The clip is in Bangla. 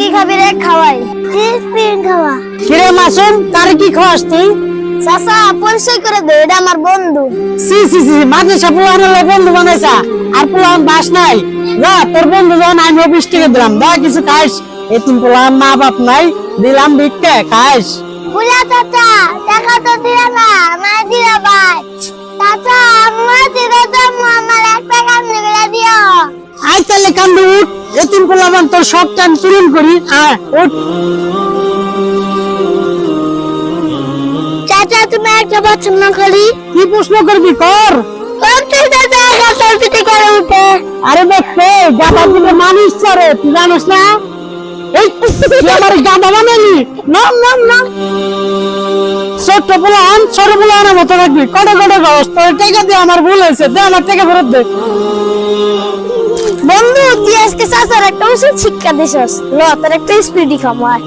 কি খাবি রে খাওয়াই? স্পিন খাওয়া। কিরে মাসুম তারে কি খাওয়াস তুই? চাচা পরিচয় করে দে এটা আমার বন্ধু। সি সি সি মাদ্রাসা পুলান হলে বন্ধু বানাইছা আর পুলান বাস নাই। যা তোর বন্ধু যখন আমি অফিস থেকে দিলাম দা কিছু খাইস এতিম পুলান মা বাপ নাই দিলাম ভিক্ষে খাইস। বুঝা চাচা টাকা তো দিলা না নাই দিলা ভাই। চাচা আমার দিলে তো আমার একটা কাম নিবে দিও। আই তাহলে কান্দু উঠ। এতিম পুলান তোর সব টাইম পূরণ করি উঠ। চাচা তুমি একটা না খালি। কি প্রশ্ন করবি কর। আরে দেখতে গাদা দিলে মানুষ চড়ে তুই জানিস না? এই আমার গাদা বানালি? নাম নাম নাম। ছোট্ট পোলান ছোট পোলানের মতো রাখবি। কটে কটে গস তোর টাকা দিয়ে আমার ভুল হয়েছে দে আমার টাকা ফেরত দে। আজকে চাচার একটা ওষুধ শিক্ষা দিছস ল তোর একটা স্পিডি খামার